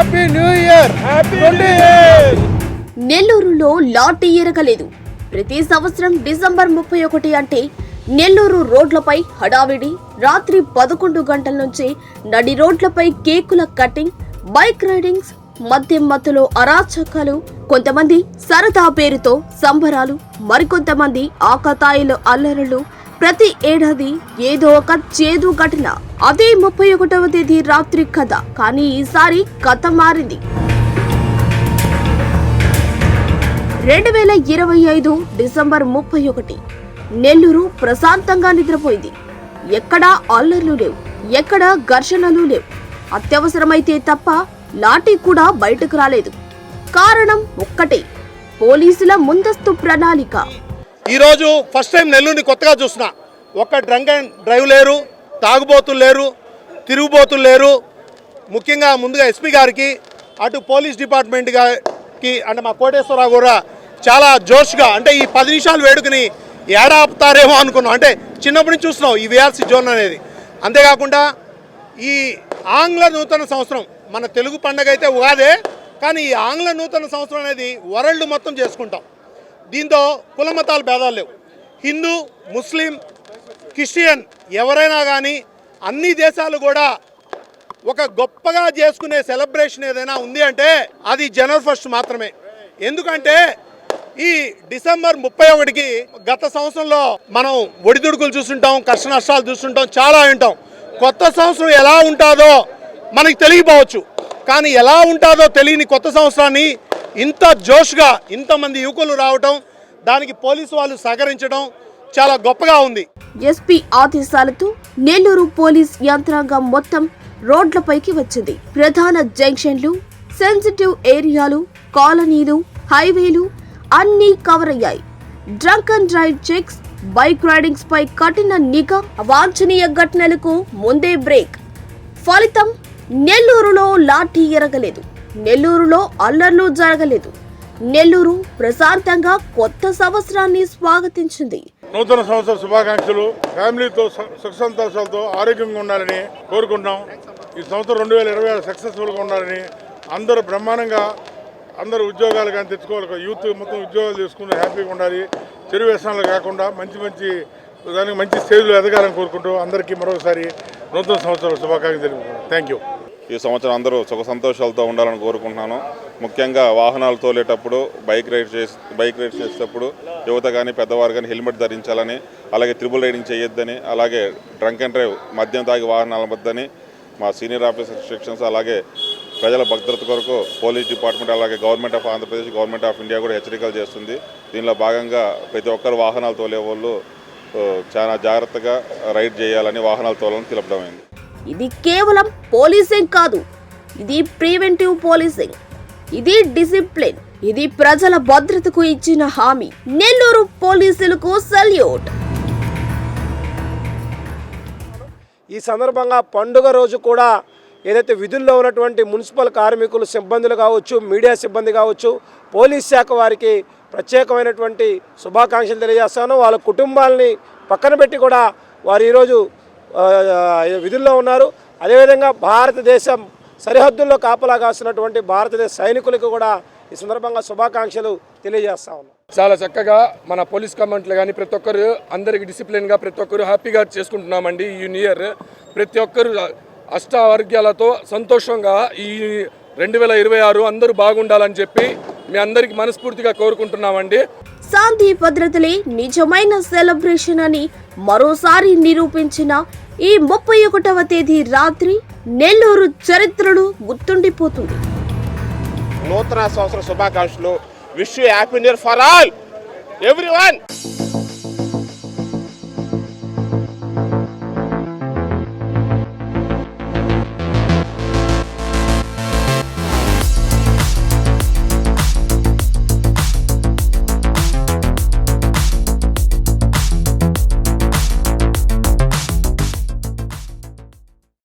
Happy new year నెల్లూరులో లాటీ ఎరగలేదు. ప్రతి సంవత్సరం డిసెంబర్ ముప్పై ఒకటి అంటే నెల్లూరు రోడ్లపై హడావిడి రాత్రి పదకొండు గంటల నుంచి నడి రోడ్లపై కేకుల కటింగ్ బైక్ రైడింగ్స్ మద్యం మత్తులో అరాచకాలు కొంతమంది సరదా పేరుతో సంబరాలు మరికొంతమంది ఆకతాయిలు అల్లరులు ప్రతి ఏడాది ఏదో ఒక చేదు ఘటన. అదే ముప్పై ఒకటవ తేదీ రాత్రి కథ. కానీ ఈసారి కథ మారింది. రెండు వేల ఇరవై ఐదు డిసెంబర్ ముప్పై ఒకటి. నెల్లూరు ప్రశాంతంగా నిద్రపోయింది. ఎక్కడా అల్లర్లు లేవు. ఎక్కడా ఘర్షణలు లేవు. అత్యవసరమైతే తప్ప లాఠీ కూడా బయటకు రాలేదు. కారణం ఒక్కటే. పోలీసుల ముందస్తు ప్రణాళిక. ఈరోజు ఫస్ట్ టైం నెల్లూరుని కొత్తగా చూసిన. ఒక్క డ్రంక్ అండ్ డ్రైవ్ లేరు తాగుబోతులు లేరు తిరుగుబోతులు లేరు. ముఖ్యంగా ముందుగా ఎస్పీ గారికి అటు పోలీస్ డిపార్ట్మెంట్ గారికి అంటే మా కోటేశ్వరరావు కూడా చాలా జోష్గా అంటే ఈ పది నిమిషాలు వేడుకని ఏడాపుతారేమో అనుకున్నాం. అంటే చిన్నప్పటి నుంచి చూస్తున్నాం ఈ విఆర్సీ జోన్ అనేది. అంతేకాకుండా ఈ ఆంగ్ల నూతన సంవత్సరం మన తెలుగు పండగ అయితే ఉగాదే కానీ ఈ ఆంగ్ల నూతన సంవత్సరం అనేది వరల్డ్ మొత్తం చేసుకుంటాం. దీంతో కులమతాలు భేదాలు లేవు. హిందూ ముస్లిం క్రిస్టియన్ ఎవరైనా కానీ అన్ని దేశాలు కూడా ఒక గొప్పగా చేసుకునే సెలబ్రేషన్ ఏదైనా ఉంది అంటే అది జనవరి ఫస్ట్ మాత్రమే. ఎందుకంటే ఈ డిసెంబర్ ముప్పై ఒకటికి గత సంవత్సరంలో మనం ఒడిదుడుకులు చూస్తుంటాం కష్ట నష్టాలు చూస్తుంటాం చాలా వింటాం. కొత్త సంవత్సరం ఎలా ఉంటుందో మనకి తెలియపోవచ్చు కానీ ఎలా ఉంటుందో తెలియని కొత్త సంవత్సరాన్ని ఇంత జోష్గా ఇంతమంది యువకులు రావటం దానికి పోలీసు వాళ్ళు సహకరించడం చాలా గొప్పగా ఉంది. ఎస్పీ ఆదేశాలతో నెల్లూరు పోలీస్ యంత్రాంగం మొత్తం రోడ్లపైకి వచ్చింది. ప్రధాన జంక్షన్లు సెన్సిటివ్ ఏరియాలు కాలనీలు హైవేలు అన్నీ కవర్ అయ్యాయి. Drunk and drive checks bike ridings పై కఠిన నిఘా అవాంఛనీయ ఘటనలకు ముందే బ్రేక్. ఫలితం నెల్లూరులో లాఠీ ఎరగలేదు. నెల్లూరులో అల్లర్లు జరగలేదు. నెల్లూరు ప్రశాంతంగా కొత్త సంవత్సరాన్ని స్వాగతించింది. నూతన సంవత్సర శుభాకాంక్షలు. ఫ్యామిలీతో సు- సుఖ సంతోషాలతో ఆరోగ్యంగా ఉండాలని కోరుకుంటున్నాం. ఈ సంవత్సరం రెండు వేల ఇరవై ఆరు సక్సెస్ఫుల్గా ఉండాలని అందరూ బ్రహ్మాండంగా అందరూ ఉద్యోగాలు కానీ తెచ్చుకోవాలి. యూత్ మొత్తం ఉద్యోగాలు చేసుకుని హ్యాపీగా ఉండాలి. చెడు వ్యసనాలు కాకుండా మంచి మంచి దానికి మంచి స్టేజ్లో ఎదగాలని కోరుకుంటూ అందరికీ మరొకసారి నూతన సంవత్సర శుభాకాంక్షలు తెలుపుతున్నాను థ్యాంక్ యూ ఈ సంవత్సరం అందరూ సుఖ సంతోషాలతో ఉండాలని కోరుకుంటున్నాను. ముఖ్యంగా వాహనాలు తోలేటప్పుడు బైక్ రైడ్ చేసి బైక్ రైడ్ చేసేటప్పుడు యువత కానీ పెద్దవారు కానీ హెల్మెట్ ధరించాలని అలాగే త్రిబుల్ రైడింగ్ చేయొద్దని అలాగే డ్రంక్ అండ్ డ్రైవ్ మద్యం తాగి వాహనాల వద్దని మా సీనియర్ ఆఫీసర్ రిస్ట్రిక్షన్స్ అలాగే ప్రజల భద్రత కొరకు పోలీస్ డిపార్ట్మెంట్ అలాగే government of Andhra Pradesh government of India కూడా హెచ్చరికలు చేస్తుంది. దీనిలో భాగంగా ప్రతి ఒక్కరు వాహనాలు తోలే వాళ్ళు చాలా జాగ్రత్తగా రైడ్ చేయాలని వాహనాలు తోలని తెలపడమైంది ఇది కేవలం పోలీసింగ్ కాదు. ఇది ప్రివెంటివ్ పోలీసింగ్. ఇది డిసిప్లిన్. ఇది ప్రజల భద్రతకు ఇచ్చిన హామీ. నెల్లూరు పోలీసులకు సల్యూట్. ఈ సందర్భంగా పండుగ రోజు కూడా ఏదైతే విధుల్లో ఉన్నటువంటి మున్సిపల్ కార్మికులు సిబ్బందులు కావచ్చు మీడియా సిబ్బంది కావచ్చు పోలీస్ శాఖ వారికి ప్రత్యేకమైనటువంటి శుభాకాంక్షలు తెలియజేస్తాను. వాళ్ళ కుటుంబాలని పక్కన పెట్టి కూడా వారు ఈరోజు విధుల్లో ఉన్నారు. అదేవిధంగా భారతదేశం సరిహద్దుల్లో కాపలా కాస్తున్నటువంటి భారతదేశ సైనికులకు కూడా ఈ సందర్భంగా శుభాకాంక్షలు తెలియజేస్తా ఉన్నాం. చాలా చక్కగా మన పోలీస్ కమాండ్లు కానీ ప్రతి ఒక్కరు అందరికి డిసిప్లిన్గా ప్రతి ఒక్కరు హ్యాపీగా చేసుకుంటున్నామండి ఈ న్యూ ఇయర్. ప్రతి ఒక్కరు అష్టావర్గ్యాలతో సంతోషంగా ఈ రెండు వేల ఇరవై ఆరు అందరూ బాగుండాలని చెప్పి మీ అందరికీ మనస్ఫూర్తిగా కోరుకుంటున్నామండి. శాంతి భద్రతలే నిజమైన సెలబ్రేషన్ అని మరోసారి నిరూపించిన ఈ ముప్పై ఒకటవ తేదీ రాత్రి నెల్లూరు చరిత్రలు గుర్తుండిపోతుంది. నూతన సంవత్సర శుభాకాంక్షలు. Wish happy new for all everyone